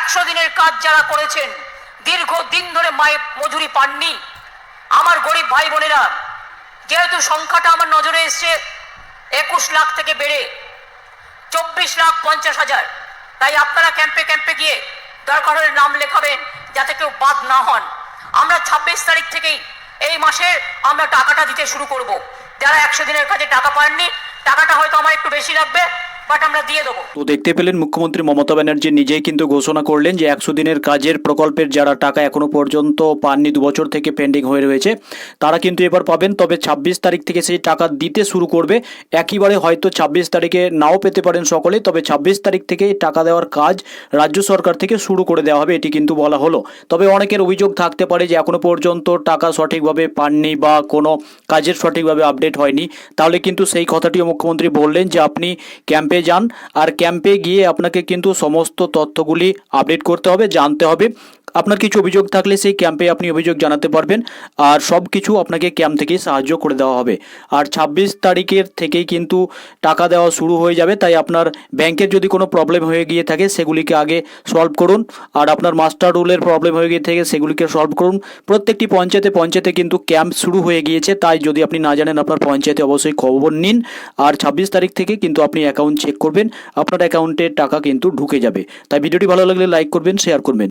একশো দিনের কাজ যারা করেছেন, দীর্ঘ দিন ধরে মায়ের মজুরি পাননি। আমার গরিব ভাই বোনেরা, যেহেতু সংখ্যাটা আমার নজরে এসছে, একুশ লাখ থেকে বেড়ে চব্বিশ লাখ পঞ্চাশ হাজার। তাই আপনারা ক্যাম্পে ক্যাম্পে গিয়ে দরকার হলে নাম লেখাবেন, যাতে কেউ বাদ না হন। আমরা ছাব্বিশ তারিখ থেকেই এই মাসে আমরা টাকাটা দিতে শুরু করব। যারা একশো দিনের কাজে টাকা পাননি, টাকাটা হয়তো আমার একটু বেশি লাগবে বাট আমরা দিয়ে দেবো। তো দেখতে পেলেন মুখ্যমন্ত্রী মমতা ব্যানার্জি নিজেই কিন্তু ঘোষণা করলেন যে একশো দিনের কাজের প্রকল্পের যারা টাকা এখনও পর্যন্ত পাননি, দু বছর থেকে পেন্ডিং হয়ে রয়েছে, তারা কিন্তু এবার পাবেন। তবে ছাব্বিশ তারিখ থেকে সেই টাকা দিতে শুরু করবে। একইবারে হয়তো ছাব্বিশ তারিখে নাও পেতে পারেন সকলে, তবে ছাব্বিশ তারিখ থেকে টাকা দেওয়ার কাজ রাজ্য সরকার থেকে শুরু করে দেওয়া হবে, এটি কিন্তু বলা হলো। তবে অনেকের অভিযোগ থাকতে পারে যে এখনও পর্যন্ত টাকা সঠিকভাবে পাননি বা কোনো কাজের সঠিকভাবে আপডেট হয়নি। তাহলে কিন্তু সেই কথাটিও মুখ্যমন্ত্রী বললেন যে আপনি ক্যাম্পে যান আর ক্যাম্পে গিয়ে আপনাকে কিন্তু সমস্ত তথ্যগুলি আপডেট করতে হবে, জানতে হবে। আপনার কিছু অভিযোগ থাকলে সেই ক্যাম্পে আপনি অভিযোগ জানাতে পারবেন আর সব কিছু আপনাকে ক্যাম্প থেকেই সাহায্য করে দেওয়া হবে। আর ছাব্বিশ তারিখের থেকেই কিন্তু টাকা দেওয়া শুরু হয়ে যাবে, তাই আপনার ব্যাংকের যদি কোনো প্রবলেম হয়ে গিয়ে থাকে সেগুলিকে আগে সলভ করুন। আর আপনার মাস্টার রুলের প্রবলেম হয়ে গিয়ে থাকে সেগুলিকে সলভ করুন। প্রত্যেকটি পঞ্চায়েতে পঞ্চায়েতে কিন্তু ক্যাম্প শুরু হয়ে গিয়েছে, তাই যদি আপনি না জানেন আপনার পঞ্চায়েতে অবশ্যই খবর নিন। আর ছাব্বিশ তারিখ থেকে কিন্তু আপনি অ্যাকাউন্ট চেক করবেন, আপনার অ্যাকাউন্টে টাকা কিন্তু ঢুকে যাবে। তাই ভিডিওটি ভালো লাগলে লাইক করবেন শেয়ার করবেন।